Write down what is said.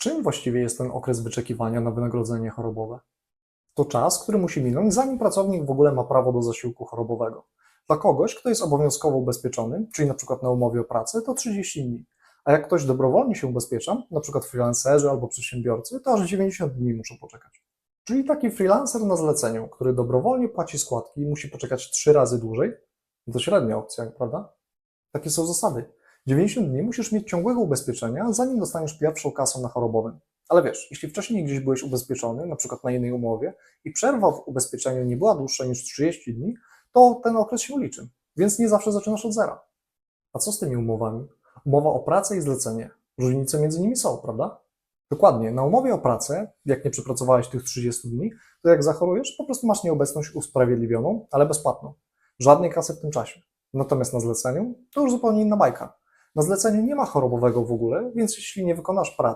Czym właściwie jest ten okres wyczekiwania na wynagrodzenie chorobowe? To czas, który musi minąć, zanim pracownik w ogóle ma prawo do zasiłku chorobowego. Dla kogoś, kto jest obowiązkowo ubezpieczony, czyli na przykład na umowie o pracę, to 30 dni. A jak ktoś dobrowolnie się ubezpiecza, na przykład freelancerzy albo przedsiębiorcy, to aż 90 dni muszą poczekać. Czyli taki freelancer na zleceniu, który dobrowolnie płaci składki musi poczekać 3 razy dłużej, to średnia opcja, prawda? Takie są zasady. 90 dni musisz mieć ciągłego ubezpieczenia, zanim dostaniesz pierwszą kasę na chorobowym. Ale wiesz, jeśli wcześniej gdzieś byłeś ubezpieczony, na przykład na innej umowie, i przerwa w ubezpieczeniu nie była dłuższa niż 30 dni, to ten okres się liczy, więc nie zawsze zaczynasz od zera. A co z tymi umowami? Umowa o pracę i zlecenie. Różnice między nimi są, prawda? Dokładnie. Na umowie o pracę, jak nie przepracowałeś tych 30 dni, to jak zachorujesz, po prostu masz nieobecność usprawiedliwioną, ale bezpłatną. Żadnej kasy w tym czasie. Natomiast na zleceniu to już zupełnie inna bajka. Na zleceniu nie ma chorobowego w ogóle, więc jeśli nie wykonasz pracy,